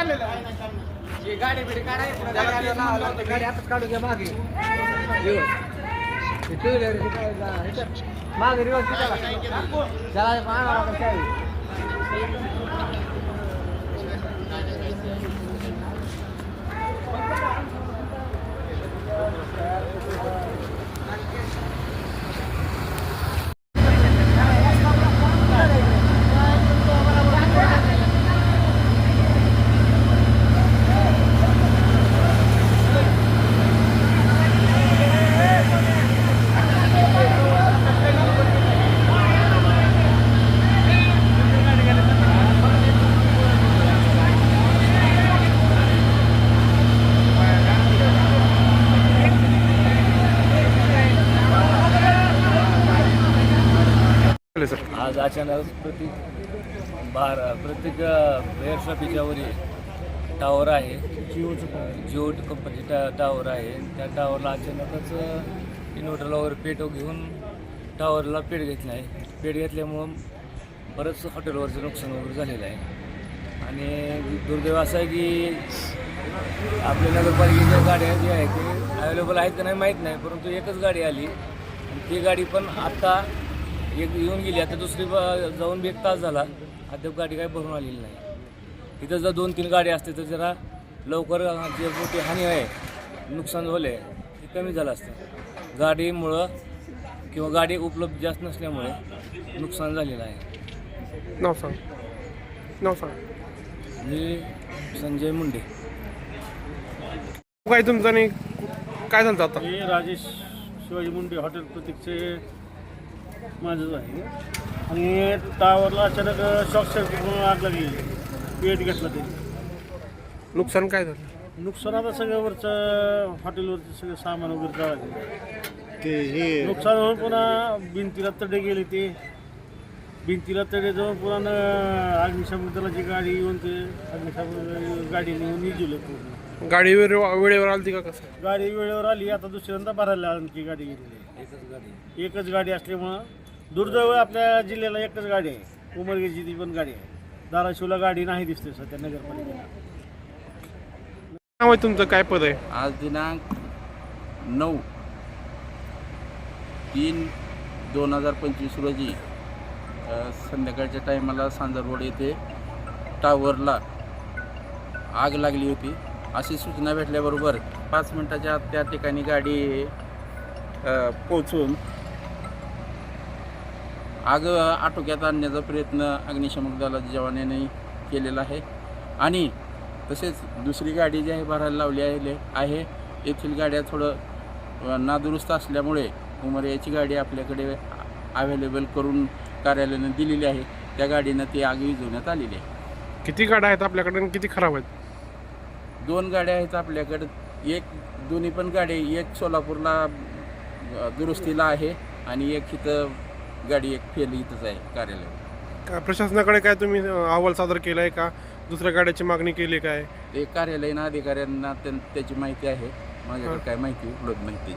गाडी बिडी काढायची गाडी आताच काढू घ्या मागे. टू व्हीलर मागे रिवर्स आपण चावी आज अचानक प्रत्येक बार प्रत्येक एअर शॉपीच्यावर टावर आहे. जिओ कंपनी टा टावर आहे. त्या टावरला अचानकच इन्व्हर्टरला वगैरे पेट घेऊन टावरला पेट घेतला आहे. पेट घेतल्यामुळं बरंच हॉटेलवरचं नुकसान वगैरे झालेलं आहे. आणि दुर्दैव असं आहे की आपल्या नगरपालिकेच्या गाड्या ज्या आहेत ते अवेलेबल आहेत का नाही माहीत नाही परंतु एकच गाडी आली. ती गाडी पण आत्ता एक येऊन गेली आता दुसरी ब- जाऊन बी एक तास झाला. अद्याप गाडी काही भरून आलेली नाही. इथं जर दोन तीन गाडी असते तर जरा लवकर जे मोठी हानी आहे नुकसान झाले ते कमी झालं असतं. गाडीमुळं किंवा गाडी उपलब्ध जास्त नसल्यामुळे नुकसान झालेलं आहे. नाव सांग. नाव सांग. मी संजय मुंडे. काय तुमचं आणि काय झालं आता? हे राजेश शिवाजी मुंडे हॉटेल प्रतीकचे माझंच आहे. आणि टावरला अचानक शॉक सर्किटमुळे आग लागली. पेट घेतला ते. नुकसान काय झालं? नुकसान आता सगळं वरचं हॉटेलवरचं सगळं सामान वगैरे जळालं. ते हे नुकसान होऊन पुन्हा भिंतीला तडे गेले ते. भिंतीला तडे जाऊन पुन्हा न- अग्निशामक दलाची गाडी येऊन ते अग्निशामक गाडी नेऊन निजवलं पूर्ण. गाडी वेळेवर वेळेवर आली का कसं? गाडी वेळेवर आली आता दुसऱ्यांदा भरायला आणखी गाडी गेलेली. आहे एकच गाडी. एकच गाडी असल्यामुळं दुर्दैव आपल्या जिल्ह्याला एकच गाडी आहे. उमरगेची ती पण गाडी आहे. धाराशिवला गाडी नाही दिसते सध्या नगरपालिकेला. नाव आहे तुमचं काय पद आहे? आज दिनांक नऊ तीन दोन हजार पंचवीस रोजी संध्याकाळच्या टायमाला सांजरवड येथे टावरला आग लागली होती. अशी सूचना भेटल्याबरोबर पाच मिनटाच्या आत त्या ठिकाणी गाडी पोचून आग आटोक्यात आणण्याचा प्रयत्न अग्निशमक दलाच्या जवानांनी केलेला आहे. आणि तसेच दुसरी गाडी जी आहे भरायला लावली आहे आहे. येथील गाड्या थोडं नादुरुस्त असल्यामुळे उमरियाची गाडी आपल्याकडे अवेलेबल करून कार्यालयाने दिलेली आहे. त्या गाडीनं ती आग विझवण्यात आलेली आहे. किती गाड्या आहेत आपल्याकडे आणि किती खराब आहेत? दोन गाड्या आहेत आपल्याकडे. एक दोन्ही पण गाडी एक सोलापूरला अ, दुरुस्तीला आहे आणि एक इथं गाडी एक फेल इथंच आहे कार्यालयात. काय प्रशासनाकडे काय तुम्ही अं, अहवाल सादर केला आहे का? दुसऱ्या गाड्याची मागणी केली काय? ते कार्यालयीन अधिकाऱ्यांना त्यां- त्याची माहिती आहे. माझ्याकडे काय माहिती उपलब्ध माहिती